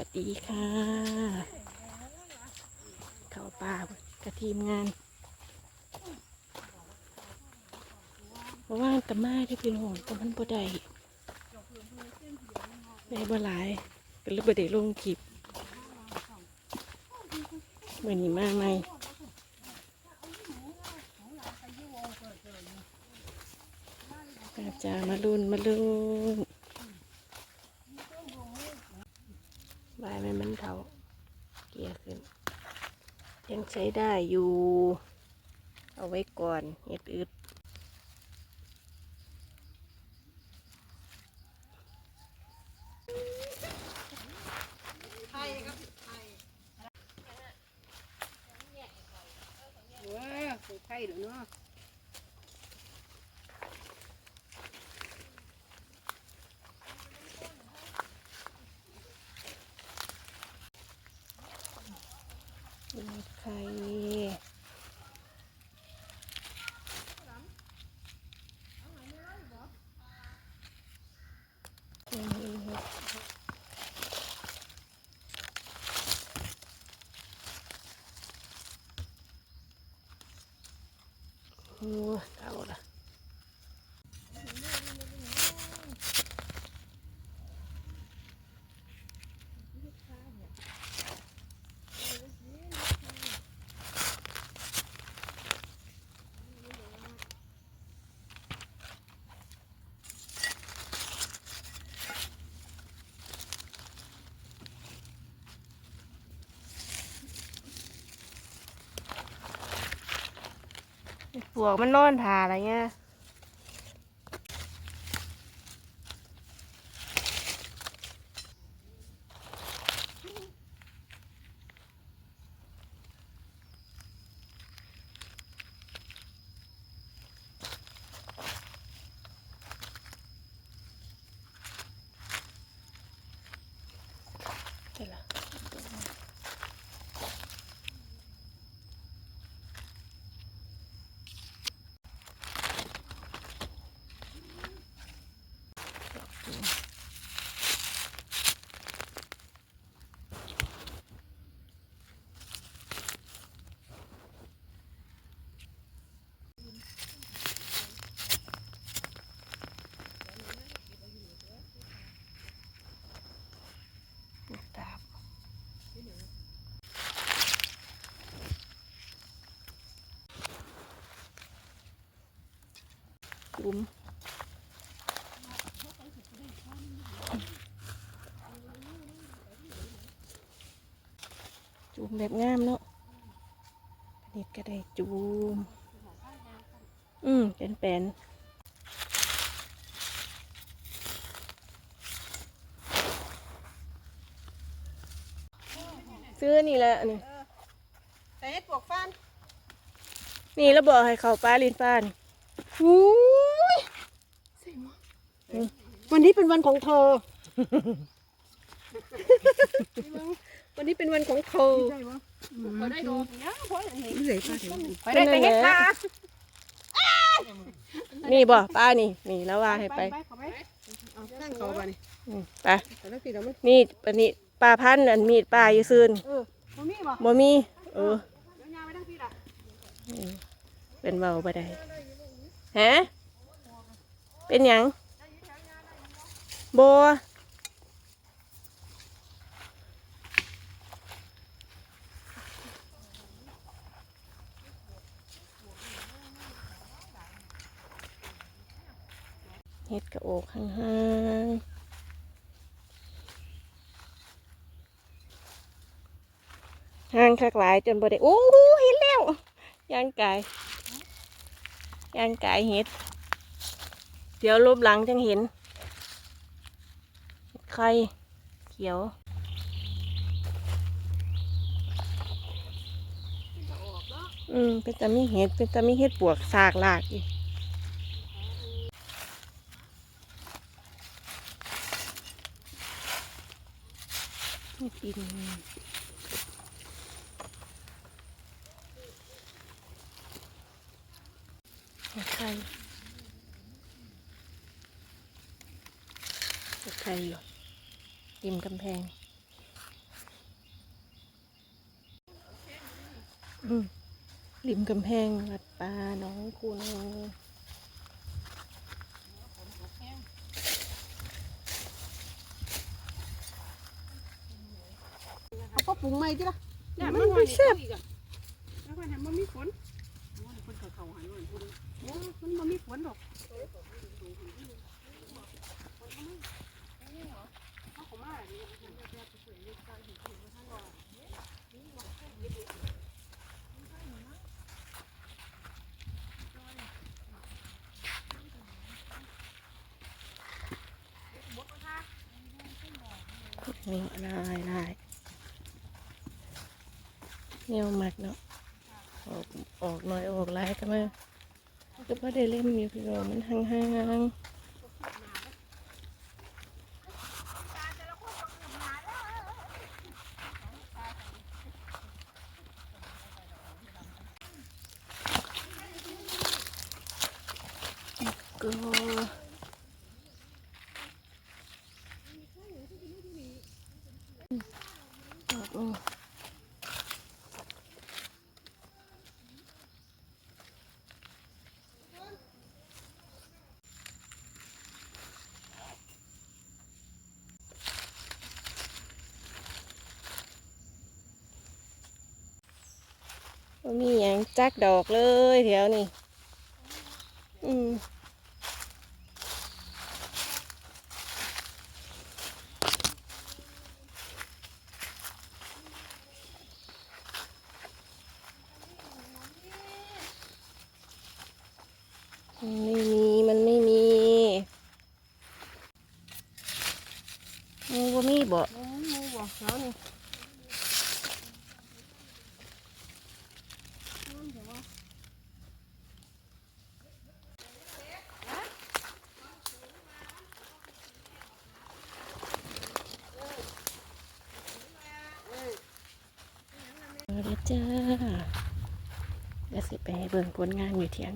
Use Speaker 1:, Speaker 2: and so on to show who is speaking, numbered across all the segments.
Speaker 1: วัสดีค่ะ เข้าป่ากับทีมงานเพราะว่าตะมาที่พี่น้องต่มันบ่ได้ได้บ่หลายก็เลยบ่ได้ลงคลิปเมื่อนี้มาไหมอาจารย์มาลุ้นมาลุ้น บายมันมันเทาเกียร์ขึ้น ยังใช้ได้อยู่ เอาไว้ก่อนเห็ดอึด
Speaker 2: เว้ยไข่เดี๋ยวเนาะ
Speaker 1: เห็ดไข่ยังมีเห็ด โอ้เอาละ ปวกมันนอนทาอะไรเงี้ย จุ่มจุ่มแบบงามเนาะอันนี้ก็ได้จุ่มอืมเป็นแปนซื้อนี่แหละนี่
Speaker 2: แต่เฮ็ดปวกฟัน
Speaker 1: นี่แล้วบอกให้เขาป้าลินฟ้านี่
Speaker 2: อุ้ยวันนี้เป็นวันของเธอ วันนี้เป็นวันของเธอ
Speaker 3: พอได้ดอกเนี่ยพออย่างนี้
Speaker 2: เหนื่อยป้าเดี๋ยว
Speaker 3: ไปได้แต่เฮ็ดนา
Speaker 1: นี่บอกป้านี่นี่แล้วว่าให้ไป
Speaker 2: ไปเข้าไปเอาข้างเขาไปนี่
Speaker 1: อืมไป
Speaker 2: แต่ละทีเรามัน
Speaker 1: นี่ปะนี่ปลาพันธุ์อันมีดปลาอยู่ซื่น
Speaker 2: เออมันมีบ่
Speaker 1: บ่มีเออ
Speaker 2: เดี๋ยวยาไปทั้งทีละ
Speaker 1: เป็นเบาบ่ได้ ฮะเป็นหยังบัวเฮ็ดกระโอกห่างๆห่างคักหลายจนบ่ได้โอ้โหเห็นแล้วย่างไกา ย่างกายเห็ด เดี๋ยวรูปหลังจังเห็นไข่เขียวอืมเป็นตามีเห็ดเป็นตามีเห็ดปวกสากลากอีกเห็ดดิน ตะไคร้ติมกำแพงอืมริมกำแพงวัดปลาน้องคุณ
Speaker 2: เอาปลาปุ๋งใหม่ดิละ
Speaker 3: มันไม่แซ่บ
Speaker 2: มันมันมีฝนดอกเอาเขามาดิ
Speaker 1: นี่ลายลายแนวมักเนาะออกออกหน่อยออกหลายก็มา ก็พอได้เล่นมอยู่พี่น้องมันห่างๆก็ออก มีหยังจักดอกเลยแถวนี้อืมไม่มี มันไม่มีงูบ่มีบ่
Speaker 2: โอ้ยมูบอกเขานี่
Speaker 1: จ้าเดี๋ยวสิไปเบิ่งผลงานอยู่เที่ยง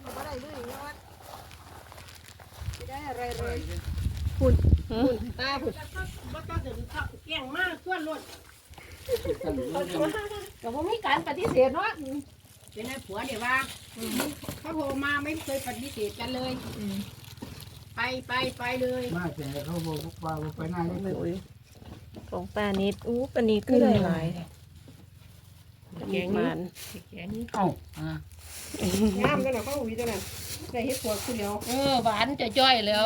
Speaker 2: ไม่ได้เลยยอดไม่ได้อะไรเลย
Speaker 1: หุ่น
Speaker 2: ตาผุด
Speaker 3: บ่ต้องเดินเข้าแกล้งมากส่วนรถก็บ่มีการปฏิเสธเนาะเป็นไอ้ผัวเนี่ยว่าเขาโทรมาไม่เคยปฏิเสธกันเลย ไปไปไปเลย
Speaker 4: มาแต่เขาบอกว่าไปไหน
Speaker 1: ไม่อุ้ย ของปลานิดอู้ปลานิดก็ได้หลายเลยปลานิดมัน
Speaker 4: เอ้าอ่า
Speaker 2: งามกันนะเขาหุยจังนั้นได้เห็ดปวดคนเดียว
Speaker 3: เออหวานจะจ้อยแล้ว